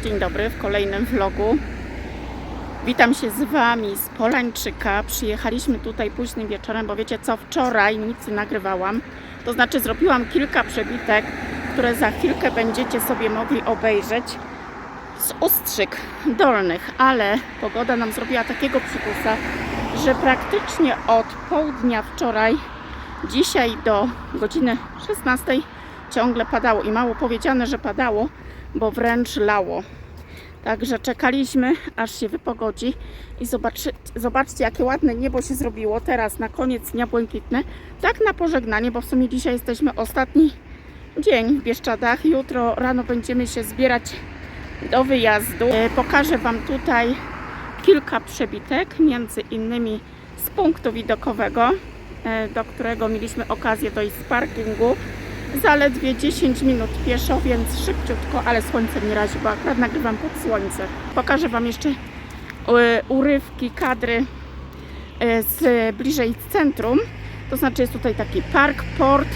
dzień dobry w kolejnym vlogu. Witam się z Wami z Polańczyka. Przyjechaliśmy tutaj późnym wieczorem, bo wiecie co, wczoraj nic nie nagrywałam. To znaczy zrobiłam kilka przebitek, które za chwilkę będziecie sobie mogli obejrzeć z Ustrzyk Dolnych, ale pogoda nam zrobiła takiego przykusa, że praktycznie od południa wczoraj, dzisiaj do godziny 16 ciągle padało i mało powiedziane, że padało, bo wręcz lało. Także czekaliśmy, aż się wypogodzi i zobaczy, zobaczcie, jakie ładne niebo się zrobiło teraz na koniec dnia błękitne. Tak na pożegnanie, bo w sumie dzisiaj jesteśmy ostatni dzień w Bieszczadach. Jutro rano będziemy się zbierać do wyjazdu. E, Pokażę Wam tutaj kilka przebitek, między innymi z punktu widokowego, e, do którego mieliśmy okazję dojść z parkingu. Zaledwie 10 minut pieszo, więc szybciutko, ale słońce nie razi, bo akurat nagrywam pod słońce. Pokażę Wam jeszcze e, urywki, kadry e, z bliżej centrum. To znaczy jest tutaj taki park, port,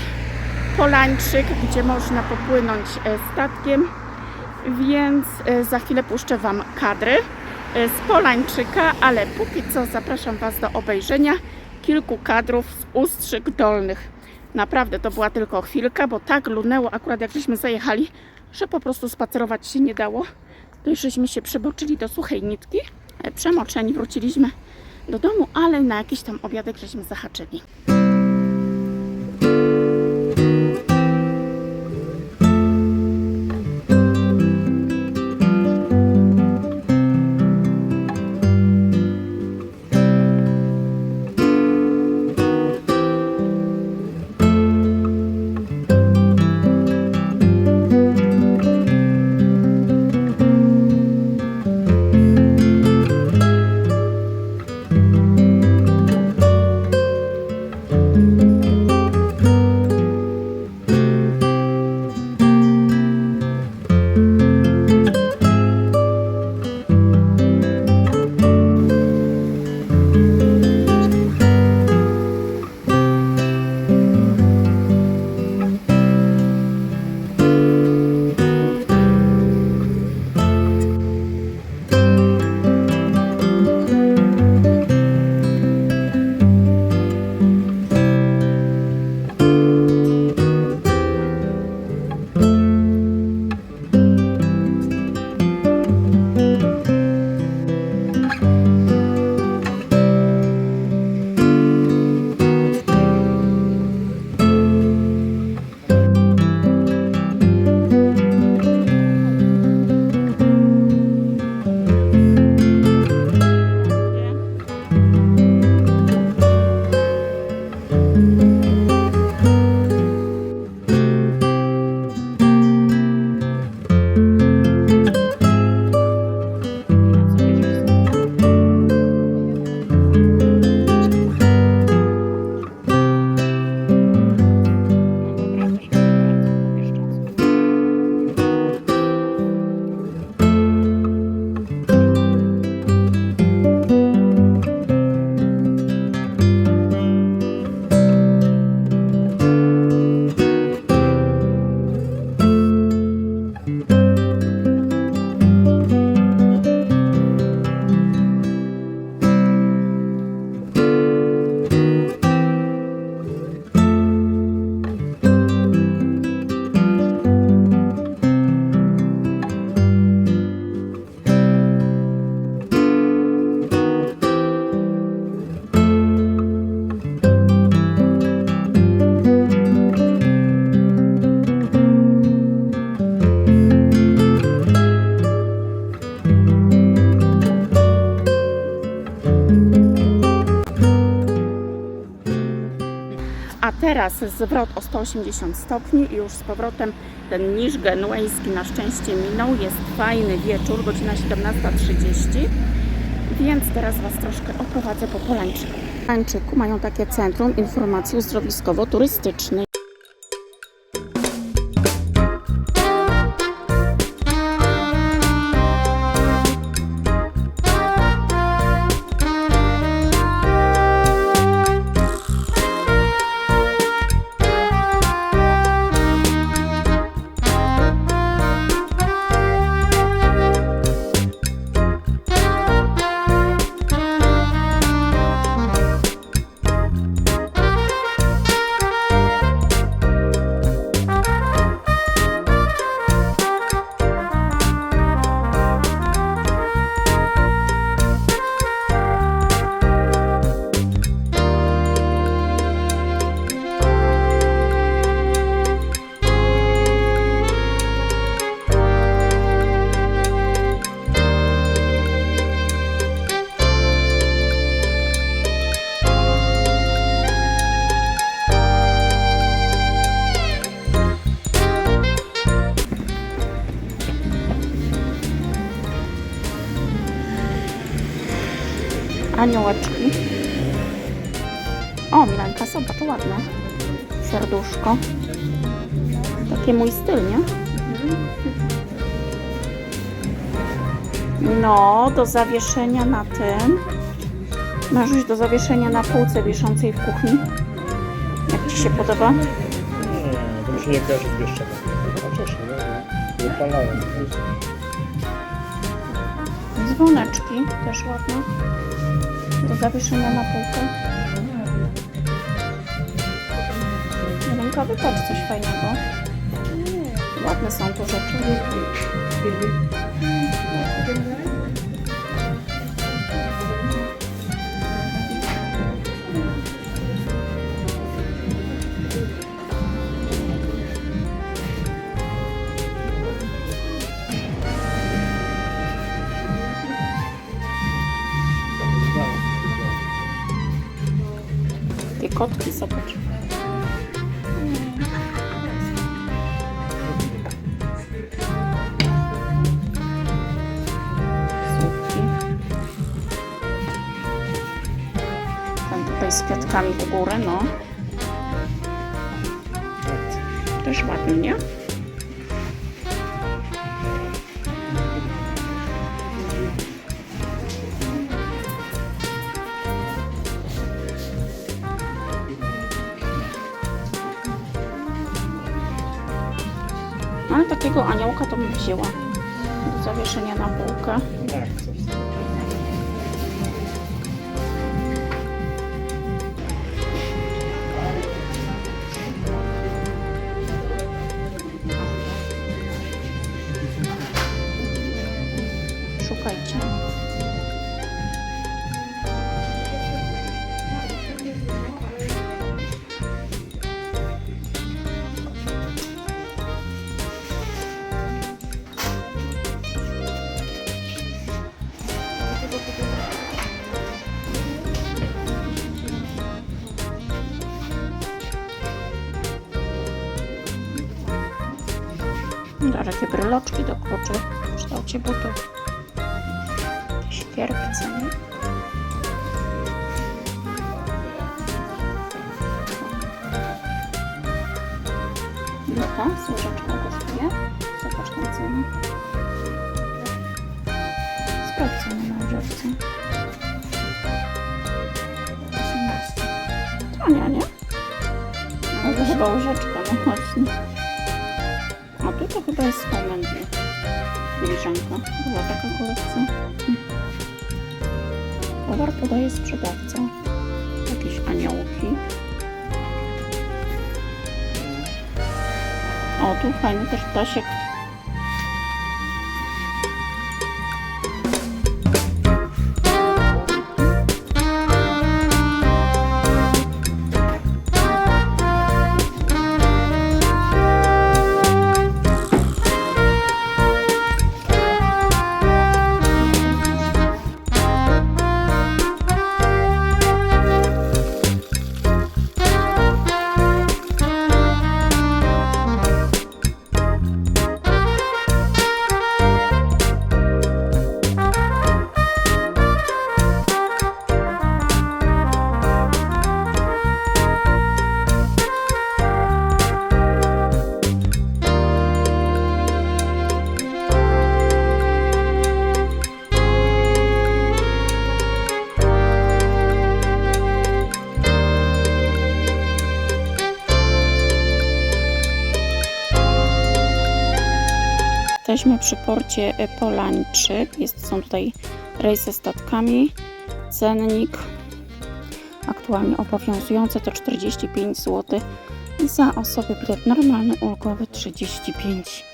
Polańczyk, gdzie można popłynąć e, statkiem, więc za chwilę puszczę Wam kadry z Polańczyka, ale póki co zapraszam Was do obejrzenia kilku kadrów z Ustrzyk Dolnych. Naprawdę to była tylko chwilka, bo tak lunęło akurat jak żeśmy zajechali, że po prostu spacerować się nie dało. To już żeśmy się przeboczyli do suchej nitki, e, przemoczeni, wróciliśmy do domu, ale na jakiś tam obiadek żeśmy zahaczyli. A teraz zwrot o 180 stopni i już z powrotem ten niż genuejski na szczęście minął. Jest fajny wieczór, godzina 17.30. Więc teraz Was troszkę oprowadzę po Polańczyku. Polańczyku mają takie centrum informacji uzdrowiskowo-turystycznej. O, zobacz, ładne. Serduszko. Taki mój styl, nie? No, do zawieszenia na tym. Masz już do zawieszenia na półce wiszącej w kuchni. Jak Ci się podoba? Nie, to mi się nie kojarzy z Bieszczadem. Chociaż nie, nie wypalałem. Dzwoneczki, też ładne. Do zawieszenia na półkę. Ręka, wypatrz coś fajnego. Ładne są tu rzeczy. Takie kotki, zobacz. Kwiatkami u góry, no. Też ładnie, nie? Ale takiego aniołka to bym wzięła do zawieszenia na półkę. Tak, coś takie bryloczki do kluczy w kształcie butów. Świerkce, nie? Ile ta służeczka kosztuje? Zobacz tą cenę. Sprawdź cenę na używce. 18. Tania, nie? No to chyba łyżeczka, no właśnie. Homendy. Filiżanka. Była taka kolekcja. Towar podaje sprzedawca. Jakieś aniołki. O, tu fajny też ptasiek. Jesteśmy przy porcie e, Polańczyk. Jest, są tutaj rejsy statkami. Cennik aktualnie obowiązujący to 45 zł. Za osobę bilet normalny, ulgowy 35.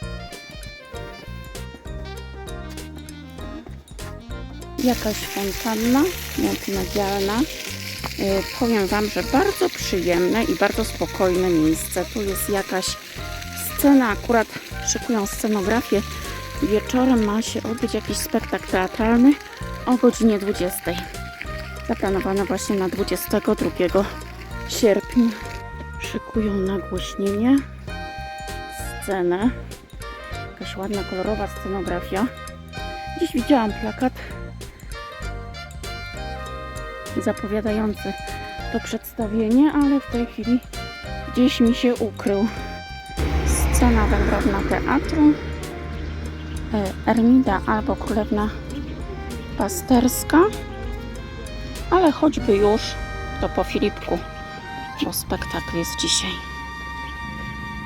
Jakaś fontanna multimedialna. Y, Powiem Wam, że bardzo przyjemne i bardzo spokojne miejsce. Tu jest jakaś scena, akurat szykują scenografię. Wieczorem ma się odbyć jakiś spektakl teatralny o godzinie 20. Zaplanowane właśnie na 22 sierpnia. Szykują nagłośnienie, scenę. Jakaś ładna, kolorowa scenografia. Dziś widziałam plakat zapowiadający to przedstawienie, ale w tej chwili gdzieś mi się ukrył. Scena wędrowna teatru, e, Ermida albo Królewna Pasterska, ale choćby już, to po Filipku, bo spektakl jest dzisiaj.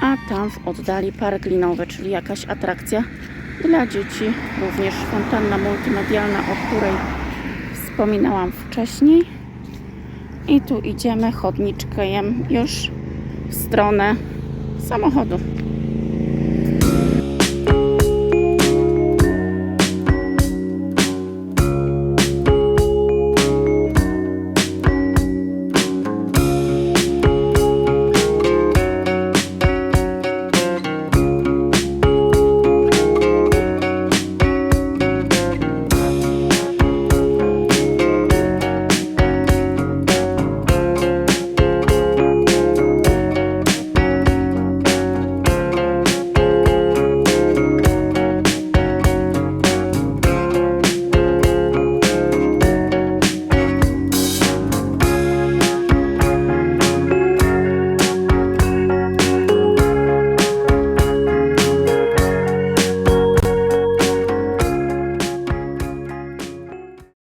A tam w oddali park linowy, czyli jakaś atrakcja dla dzieci, również fontanna multimedialna, o której wspominałam wcześniej. I tu idziemy chodniczkiem już w stronę samochodu.